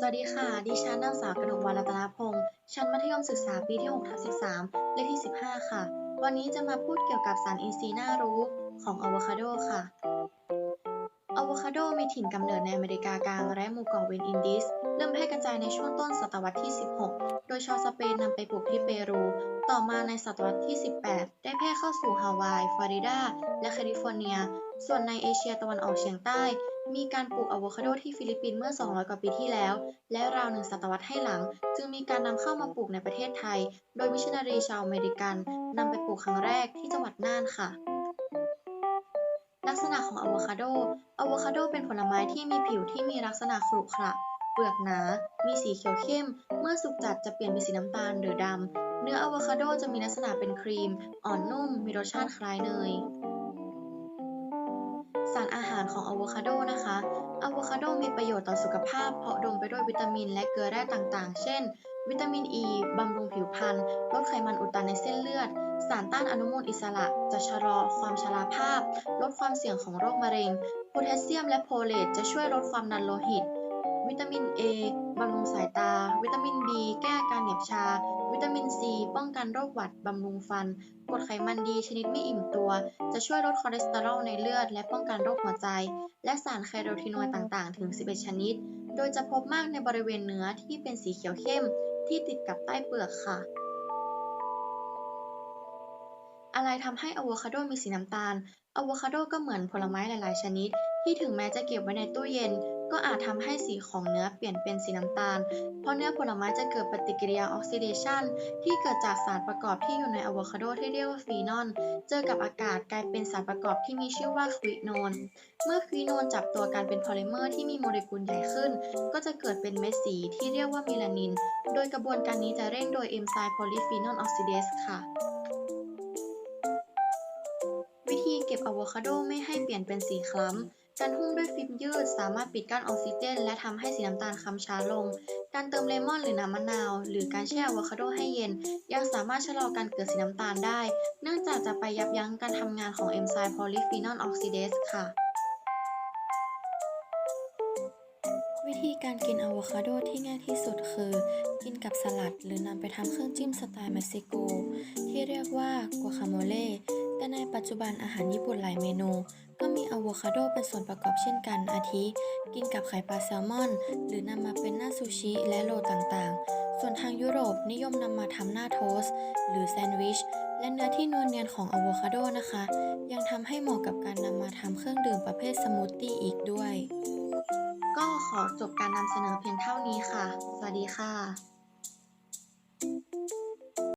สวัสดีค่ะ ดิฉันนางสาวกนกวรรัตนพงศ์ชั้นมัธยมศึกษาปีที่6ทับ13 เลขที่ 15 ค่ะ วันนี้จะมาพูดเกี่ยวกับสารอินทรีย์น่ารู้ของอะโวคาโดค่ะ อะโวคาโดมีถิ่นกำเนิดในอเมริกากลางและหมู่เกาะเวนอินดิส เริ่มแพร่กระจายในช่วงต้นศตวรรษที่ 16 โดยชาวสเปนนำไปปลูกที่เปรู ต่อมาในศตวรรษที่ 18 ได้แพร่เข้าสู่ฮาวาย ฟลอริดา และแคลิฟอร์เนีย ส่วนในเอเชียตะวันออกเฉียงใต้ มีการปลูกอะโวคาโดที่ฟิลิปปินส์เมื่อ 200 กว่าปีที่แล้ว และราวหนึ่งศตวรรษให้หลัง จึงมีการนำเข้ามาปลูกในประเทศไทย โดยมิชชันนารีชาวอเมริกันนำไปปลูกครั้งแรกที่จังหวัดน่านค่ะ ลักษณะของอะโวคาโดอะโวคาโดเป็นผลไม้ที่มีผิวที่มีลักษณะขรุขระเปลือกหนา มีสีเขียวเข้ม เมื่อสุกจัดจะเปลี่ยนเป็นสีน้ำตาลหรือดำ เนื้ออะโวคาโดจะมีลักษณะเป็นครีม อ่อนนุ่ม มีรสชาติคล้ายเนย สารอาหารของอะโวคาโดนะคะอะโวคาโดมีประโยชน์ต่อสุขภาพ เพราะดมไปด้วยวิตามินและเกลือแร่ต่างๆ เช่น วิตามินอ e, ีบำรุงผิวพรรณลดไขมันอุดตันในเส้นเลือด สารต้านอนุมูลอิสระ จะชะลอความชราภาพ ลดความเสี่ยงของโรคมะเร็ง โพแทสเซียมและโฟเลตจะช่วยลดความดันโลหิต วิตามิน A บำรุงสายตา วิตามิน B แก้อาการเหน็บชา วิตามิน C ป้องกันโรคหวัด บำรุงฟันกรดไขมันดีชนิดไม่อิ่มตัว จะช่วยลดคอเลสเตอรอลในเลือด และป้องกันโรคหัวใจ และสารไคโรทีนอยด์ต่างๆ ถึง 11 ชนิด โดยจะพบมากในบริเวณเนื้อที่เป็นสีเขียวเข้ม ที่ติดกับใต้เปลือกค่ะ อะไรทำให้อะโวคาโดมีสีน้ำตาลอะโวคาโดก็เหมือนผลไม้หลาย ๆ ชนิด ที่ถึงแม้จะเก็บไว้ในตู้เย็น ก็อาจทำให้สีของเนื้อเปลี่ยนเป็นสีน้ำตาล เพราะเนื้อผลไม้จะเกิดปฏิกิริยาออกซิเดชันที่เกิดจากสารประกอบที่อยู่ในอะโวคาโดที่เรียกว่าฟีนอล เจอกับอากาศกลายเป็นสารประกอบที่มีชื่อว่าควิโนน เมื่อควิโนนจับตัวกันเป็นโพลิเมอร์ที่มีโมเลกุลใหญ่ขึ้น ก็จะเกิดเป็นเม็ดสีที่เรียกว่าเมลานิน โดยกระบวนการนี้จะเร่งโดยเอนไซม์โพลีฟีนอลออกซิเดสค่ะวิธีเก็บอะโวคาโดไม่ให้เปลี่ยนเป็นสีคล้ำ การหุ้มด้วยฟิล์มยืดสามารถปิดกั้นออกซิเจน และทำให้สีน้ำตาลคล้ำช้าลง การเติมเลมอนหรือน้ำมะนาว หรือการแช่อะโวคาโดให้เย็น ยังสามารถชะลอการเกิดสีน้ำตาลได้ เนื่องจากจะไปยับยั้งการทำงานของเอนไซม์โพลีฟีนอลออกซิเดสค่ะ วิธีการกินอะโวคาโดที่ง่ายที่สุดคือ กินกับสลัด หรือนำไปทำเครื่องจิ้มสไตล์เม็กซิโก ที่เรียกว่ากัวคาโมเล่แต่ในปัจจุบันอาหารญี่ปุ่นหลายเมนู ก็มีอะโวคาโดเป็นส่วนประกอบเช่นกันอาทิ กินกับไข่ปลาแซลมอน หรือนำมาเป็นหน้าซูชิและโรต่างๆ ส่วนทางยุโรปนิยมนำมาทำหน้าโทสต์หรือแซนด์วิช และเนื้อที่นวลเนียนของอะโวคาโดนะคะ ยังทำให้เหมาะกับการนำมาทำเครื่องดื่มประเภทสมูทตี้อีกด้วย ก็ขอจบการนำเสนอเพียงเท่านี้ค่ะ สวัสดีค่ะ